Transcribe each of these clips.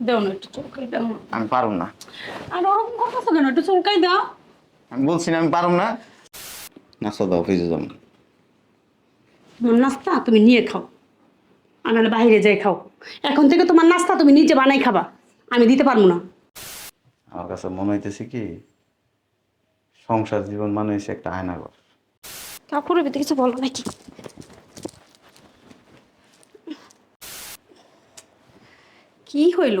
দেও না একটু চুলকাই দাও আমি পারুম না। আর ওরকম করতেছো কেন একটু চুলকাই দাও। আমি বলছি না আমি পারুম না। নাস্তা দাও অফিসে যাব তোমার নাস্তা তুমি নিয়ে খাও। আর নাহলে বাইরে যাই খাও। এখন থেকে তোমার নাস্তা তুমি নিজে বানাই খাবা। আমি দিতে পারব না। আমার কাছে মনে হইতেছে কি সংসার জীবন মানে হচ্ছে একটা আয়নাঘর। কাপড়ের ভিতরে কিছু বলো নাকি? কি হইল?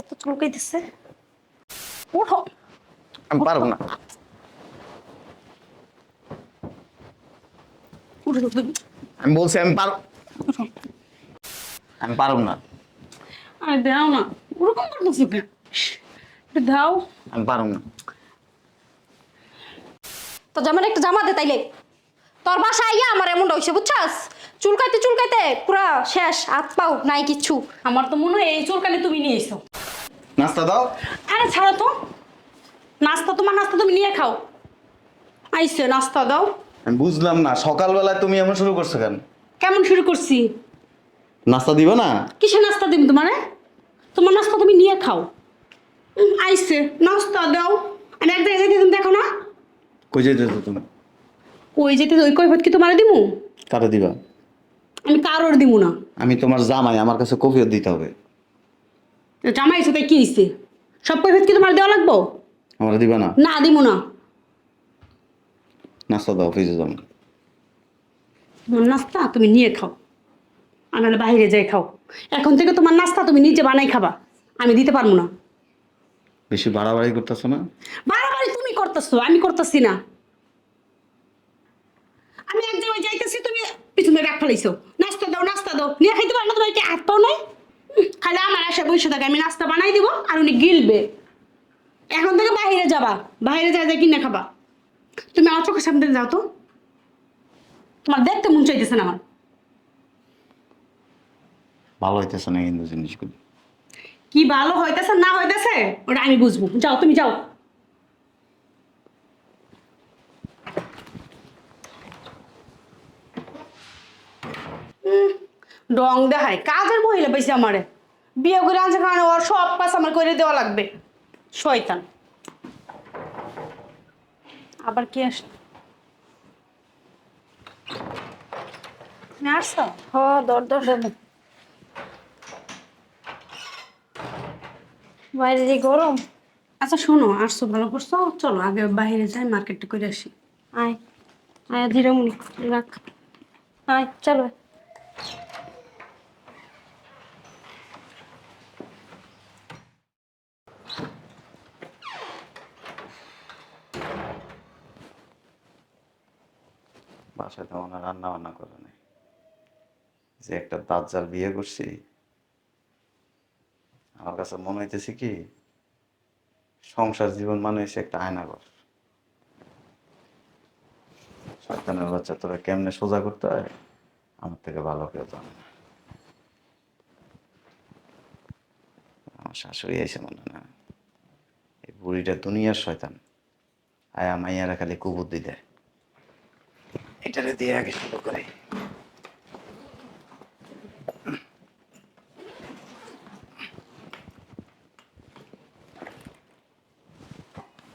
এত চুলকাইতেছে। ওঠো। আমি পারব না। উঠো তুমি। আমি বলছি আমি পার আমি পারুম না। আরে দাও না। ওরকম করতেছো কেন? একটু দাও। আমি পারুম না। তো জামার একটা জামা দে তাইলে। তোর বাসা আইয়া আমার এমনটা হইছে বুঝছাস? চুলকাইতে চুলকাইতে পুরা শেষ হাত পাও নাই কিচ্ছু। আমার তো মনে হয় এই চুলকানি তুমি নিয়ে এসো। নাস্তা দাও। আরে ছাড়ো তো। নাস্তা তোমার নাস্তা তুমি নিয়ে খাও। আইসে নাস্তা দাও। আমি বুঝলাম না সকালবেলায় তুমি এমন শুরু করছ কেন? কেমন শুরু করছি? নাস্তা দিব না? কিসে নাস্তা দিম তোমারে? তোমার নাস্তা তুমি নিয়ে খাও। উম, আইসে নাস্তা দাও। আমি এক জায়গায় যেতে দেখো না। কই যেতে তুমি? ওই যেতে ওই কৈফত কি তোমারে দিমু? কারে দিবা? আমি কারোর দিমু না। আমি তোমার জামাই আমার কাছে কফিও দিতে হবে। জামাই সাথে কি হইছে সব কৈফত কি তোমার দেওয়া লাগবো? আমার দিবা না। না দিমু না। নাস্তা দাও অফিসে যাব তোমার নাস্তা তুমি নিয়ে খাও। আর নাহলে বাইরে যাই খাও। এখন থেকে তোমার নাস্তা তুমি নিজে বানাই খাবা। আমি দিতে পারব না। বেশি বাড়াবাড়ি করতেছো না? বাড়াবাড়ি তুমি করতেছো আমি করতেছি না। আমি এক জায়গায় যাইতেছি তুমি রাখ ফেলাইছো। নাস্তা দাও নাস্তা দাও। নিয়ে খাইতে পারো না তোমার কি হাত পাও নাই? খালি আমার আশা বসে থাকে আমি নাস্তা বানাই দিব আর উনি গিলবে। এখন থেকে বাইরে যাবা বাইরে যা যা কিনে খাবা। তুমি আমার চোখের সামনে যাও তো। তোমার দেখতে মন চাইতেছে না আমার। ভালো হইতেছে না কিন্তু জিনিসগুলো। কি ভালো হইতেছে না হইতেছে ওটা আমি বুঝব। যাও তুমি যাও উম, ডং দেখায়। কাজের মহিলা পাইছে আমারে। বিয়ে করে আনছে কারণে ওর সব কাজ আমার করে দেওয়া লাগবে। শয়তান। আবার কি আস আসছো? হ দর দর বাইরে যে গরম। আচ্ছা শোনো আসছো ভালো করছ? চলো আগে বাইরে যাই মার্কেটে করে আসি। আয় আয় ধীরে মুনি রাখ। আয় চলো। বাসায় তেমন আর রান্না বান্না করে নাই। যে একটা দাজ্জাল বিয়ে করছি, আমার কাছে মনে হইতেছে কি, সংসার জীবন মানে হচ্ছে একটা আয়নাঘর শয়তানের বাচ্চা তোরা কেমনে সোজা করতে হয়? আমার থেকে ভালো কেউ জানে না। আমার শাশুড়ি এসে মনে না। এই বুড়িটা দুনিয়ার শয়তান। আয়া মাইয়ারা খালি কুবুদ্ধি দেয়। এটারে দিয়ে আগে শুরু করে।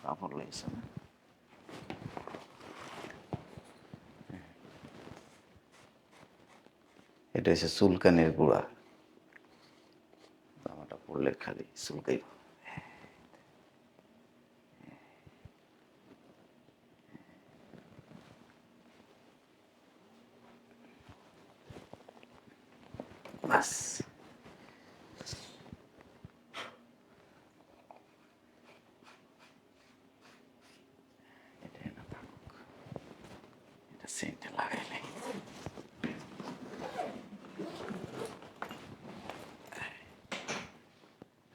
কাপড় না? এটা হচ্ছে চুলকানের গুঁড়া। জামাটা পরলে খালি চুলকাইব বাস এটাই না থাকুক এটা সেন্টে লাগাইলে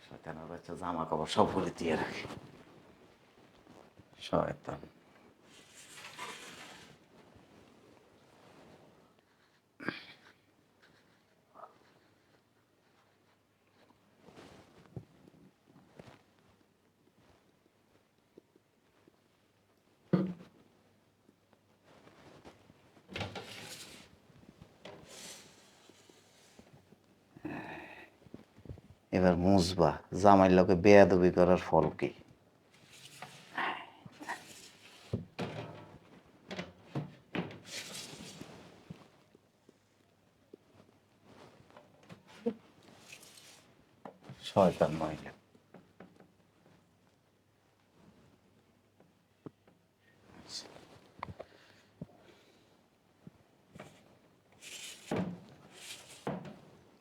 শয়তানের বাচ্চা জামা কাপড় সব ভরে দিয়ে রাখে। শয়তান। এবার মুসবা জামাই লোকে বেয়াদবি করার ফল কি? শয়তান মহিলা।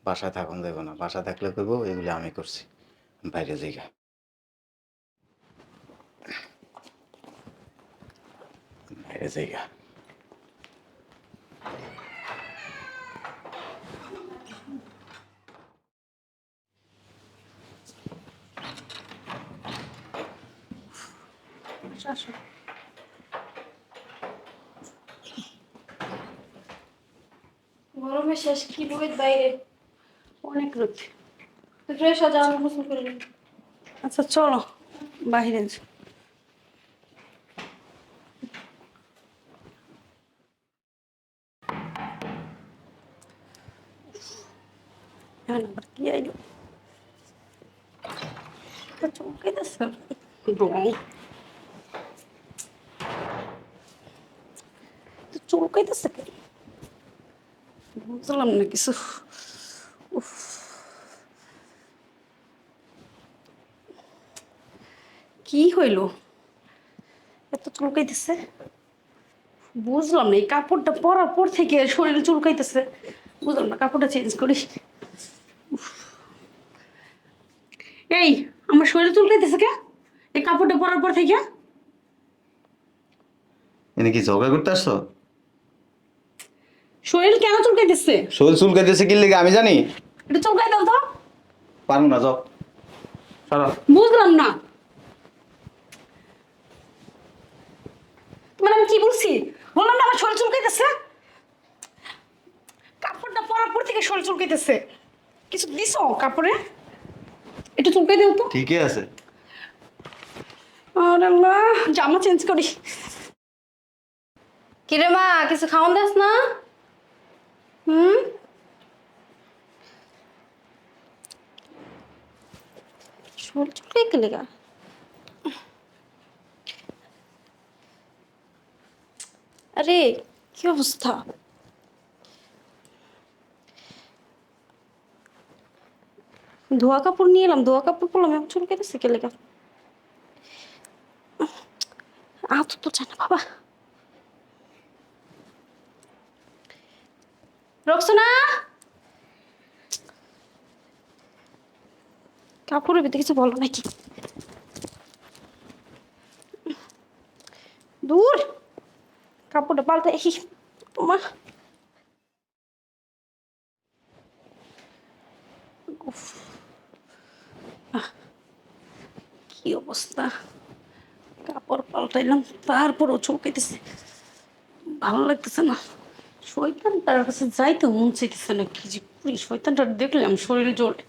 বাসায় থাকুন, দেবো না। বাসা থাকলে করব এগুলো আমি করছি, বাইরে জায়গা বাইরে জায়গা গরমে শেষ, কি রোদ বাইরে? অনেক রোদ। ফ্রেশ হয়ে যাও আমি গোসল করে নিই। আচ্ছা চলো বাহিরে আবার কি আইলো? তো চমকাইতেছে রং তো চমকাইতেছে বুঝলাম না কিছু। কি হইল? এত চুলকাইতেছে। বুঝলাম না এই কাপড়টা পরার পর থেকে শরীরে চুলকাইতেছে। বুঝলাম না কাপড়টা চেঞ্জ করি। এই আমার শরীরে চুলকাইতেছে কে? এই কাপড়টা পরার পর থেকে? এনে কি ঝগড়া করতে আসছো? শরীর কেন চুলকাইতেছে? শরীর চুলকাইতেছে কি লেগে আমি জানি। এটা চুলকাই দাও তো। পারব না যাও। সরো। বুঝলাম না। মানে আমি কি বলছি? বললাম না আমার শরীর চুলকাইতেছে? কাপড়টা পরার পর থেকে শরীর চুলকাইতেছে। কিছু দিছো কাপড়ে? একটু চুলকাই দেও তো। ঠিকই আছে। আরে আল্লাহ জামা চেঞ্জ করি। কিরে মা কিছু খাওয়ান দাস না? হুম? শরীর চুলকাই গেলে গা। আরে, কি অবস্থা? ধোয়া কাপড় নিয়ে এলাম, ধোয়া কাপড় পরলাম এখন চুলকাইতেছে কে লেগা? আত তো জানা বাবা। রক্সনা! কাপড়ের ভিতরে কিছু বলো নাকি? দূর! কাপড়টা পাল্টে মা কি অবস্থা কাপড় পাল্টাইলাম তারপরও চৌকাইতেছে ভালো লাগতেছে না শয়তানটার কাছে যাইতে মন চাইতেছে না কি যে করি শয়তানটা দেখলাম শরীরে জ্বলে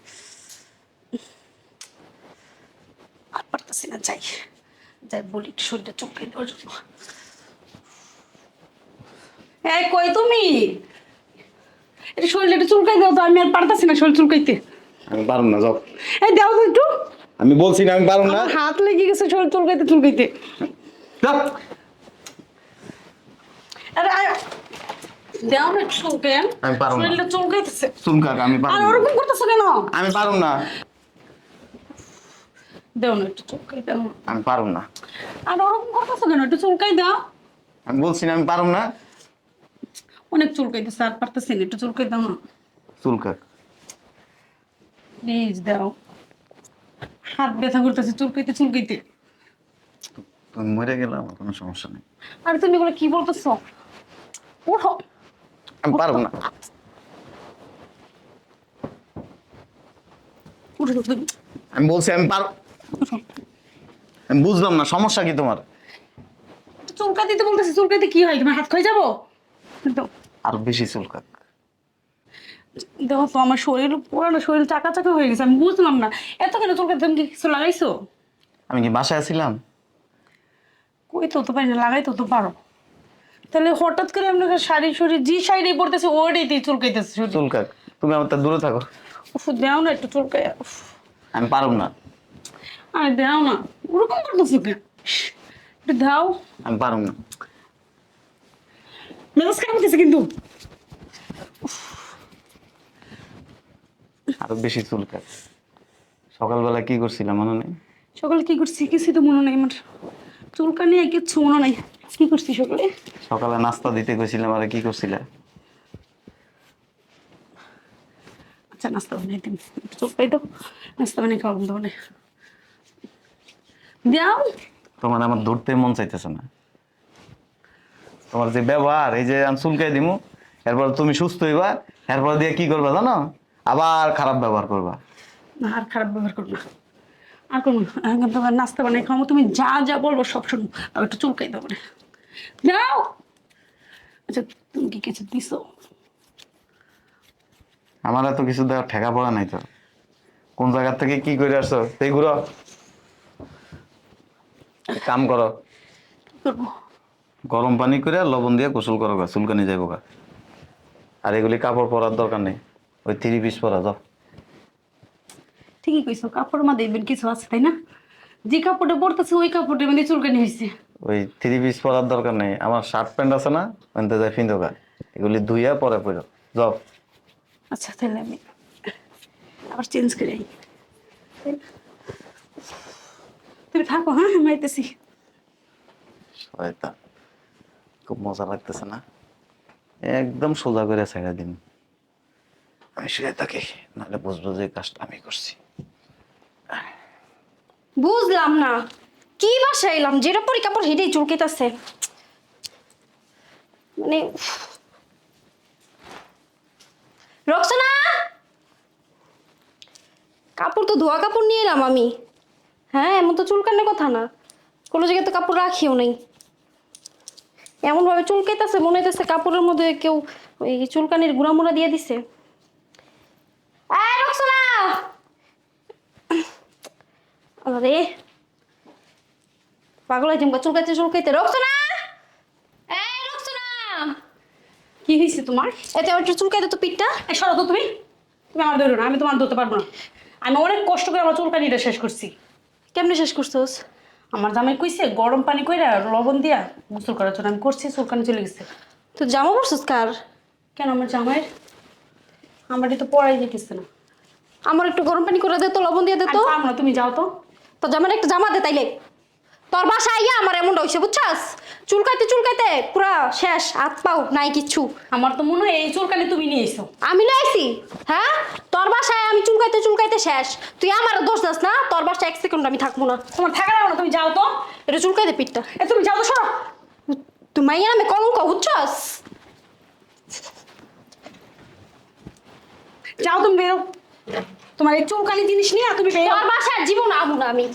আর পারতেছি না যাই যাই বলি শরীরটা চমকাই দেওয়ার জন্য এই কই তুমি? এটা একটু চুলকাই দাও তো আমি আর পারতেছি না শরীর চুলকাইতে। আমি পারুম না যাও। এই দাও তো একটু। আমি বলছি না আমি পারুম না। হাত লেগে গেছে শরীর চুলকাইতে চুলকাইতে। যাও। আরে দাও না একটু আমি না। চুলকাইতেছে। চুলকাক আমি পারুম ওরকম করতেছো কেন? আমি পারুম না। দাও না একটু চুলকাই দাও। আমি পারুম না। আর ওরকম করতেছো কেন? একটু চুলকাই দাও। আমি বলছি না আমি পারুম না। অনেক চুলকাইতেছে আর পারতেছি না একটু চুলকাই দাও না চুলকাক প্লিজ দাও হাত ব্যথা করতেছে চুলকাইতে চুলকাইতে। তুমি মরে গেলে আমার কোনো সমস্যা নেই। আর তুমি এগুলো কি বলতেছো? ওঠো। আমি পারব না। উঠো তুমি। আমি বলছি আমি পার আমি বুঝলাম না সমস্যা কি তোমার? চুলকা দিতে বলতেছি চুলকাইতে কি হয়? তোমার হাত খাই যাব? দাও আর বেশি চুলকাক। দেখো তো আমার শরীর পুরো শরীর চাকা চাকা হয়ে গেছে আমি বুঝলাম না। এত কেন চুলকাতে তুমি কি কিছু লাগাইছো? আমি কি বাসায় আছিলাম? কই তো তো পারি না লাগাইতে তো পারো। তাহলে হঠাৎ করে আপনার শাড়ি শরীর যে শাড়ি পড়তেছে ওইটাইতেই চুলকাইতেছে শরীর। চুলকাক। তুমি আমার তার দূরে থাকো। উফ দেও না একটু চুলকাই উফ। আমি পারুম না। আরে দাও না ওরকম করতেছো কেন? একটু দাও। আমি পারুম না। মেজাজ খারাপ হতেছে কিন্তু আরও বেশি চুলকায়। সকালবেলা কি করছিলাম মনে নেই? সকালে কি করছি কিছুই তো মনে নাই আমার। চুলকা নিয়ে কিচ্ছু মনে নাই। কি করছি সকালে? সকালে নাস্তা দিতে গেছিলাম আর কি করছিলে? আচ্ছা নাস্তা বানাই দিন। চুলকাই দাও নাস্তা বানিয়ে খাওয়াবো তোমার দাও তোমার আমার ধরতে মন চাইতেছে না। তোমার যে ব্যবহার এই যে আমি চুলকাই দিমু এরপর তুমি সুস্থ হইবা এরপর দিয়ে কি করবা জানো? আবার খারাপ ব্যবহার করবা। না, আর খারাপ ব্যবহার করব না। আর করব না। এখন তোমার নাস্তা বানাই খাওয়াবো তুমি যা যা বলব সব শুনব। আর একটু চুলকাই দেবো না। আচ্ছা তুমি কি কিছু দিছো? আমার এত কিছু দেওয়ার ঠেকা পড়া নাই তো। কোন জায়গা থেকে কি করে আসছো? সেই ঘুরো। কাম করো। কি করব? গরম পানি করে লবণ দিয়ে গোসল করো গা চুলকানি যাইব গা। আর এগুলি কাপড় পরার দরকার নেই ওই থ্রি পিস পরা যাও। ঠিকই কইছো কাপড় মা দেখবেন কিছু আছে তাই না? যে কাপড়টা পরতেছে ওই কাপড়টার মধ্যে চুলকানি হয়েছে ওই থ্রি পিস পরার দরকার নেই আমার শার্ট প্যান্ট আছে না ওইতে যাই ফিন্দো গা। এগুলি ধুইয়া পরে পড়ো যাও। আচ্ছা তাহলে আমি আবার চেঞ্জ করে আই? তুমি থাকো হ্যাঁ আমি আইতেছি। শয়তান। খুব মজা লাগতেছে না। একদম সোজা করে ছেড়ে দিন। আমি শুয়ে থাকি, নাহলে বুঝব যে কাজটা আমি করছি। বুঝলাম না। কি বাসায় এলাম? যেটা পরি কাপড় হেঁটেই চুলকেতেছে মানে। রক্সনা! কাপড় তো ধোয়া কাপড় নিয়ে এলাম আমি। হ্যাঁ এমন তো চুলকানোর কথা না। কোনো জায়গায় তো কাপড় রাখিও নাই। এমনভাবে চুলকাইতেছে মনে হইতেছে কাপড়ের মধ্যে কেউ ওই চুলকানির গুঁড়া মুড়া দিয়ে দিছে। আরে পাগল হয়েছে চুলকাইতে চুলকাইতে। কি হয়েছে তোমার? এতে আমার চুলকাইতে তো পিঠটা। সরো তো তুমি। তুমি আমার ধরো না আমি তোমার ধরতে পারব না। আমি অনেক কষ্ট করে আমার চুলকানিটা শেষ করছি। কেমনে শেষ করছোস? আমার জামাই কইছে গরম পানি কইরা লবণ দিয়া গোসল করার জন্য। আমি করছি সুলকানি চলে গেছে। তো জামা পড়ছিস কার? কেন আমার জামাইয়ের? আমার তো পড়াই দেখেছে না। আমার একটু গরম পানি করে দে তো লবণ দিয়ে দে তো। আমরা না তুমি যাও তো। তো জামার একটা জামা দে তাইলে। তোর বাসা আইয়া আমার এমন হইছে বুঝছাস? চুলকাইতে চুলকাইতে পুরা শেষ হাত পাও নাই কিচ্ছু আমার তো মনে হয় এই চুলকানি তুমি নিয়ে এসো আমি না আইছি? হ্যাঁ? তোর বাসায় আমি চুলকাইতে চুলকাইতে শেষ। তুই আমার দোষ দাস না তোর বাসায় এক সেকেন্ড আমি থাকব না। তোমার থাকা লাগবে না তুমি যাও তো। এটা চুলকাইতে পিঠটা এ তুমি যাও তো সরো। তুই মাইয়া নামে কলঙ্ক বুঝছস? যাও তুমি বেরো। তোমার এই চুলকানি জিনিস নিয়ে তুমি বেরো। তোর বাসায় জীবন আমু না আমি।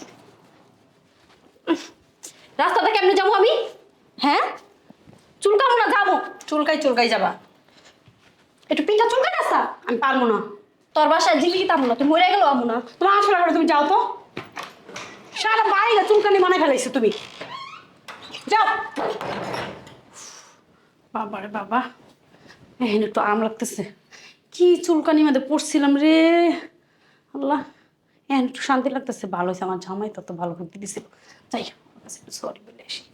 রাস্তাটা কেমনে যাব আমি? হ্যাঁ? চুলকাবো না যাব। চুলকাই চুলকাই যাবা। একটু পিঠা চুলকাই আসা আমি পারব না। তোর বাসায় জিলিকি তামু না তুই মরে গেল আমু না। তোমার আসলে না, তুমি যাও তো। সারা বাইরে চুলকানি মানে ফেলাইছো তুমি। যাও। বাবা রে বাবা এখন একটু আম লাগতেছে। কি চুলকানি মধ্যে পড়ছিলাম রে। আল্লাহ এখন একটু শান্তি লাগতেছে। ভালো হয়েছে আমার জামাই তত ভালো বুদ্ধি দিছিল। যাই সরি বলে আসি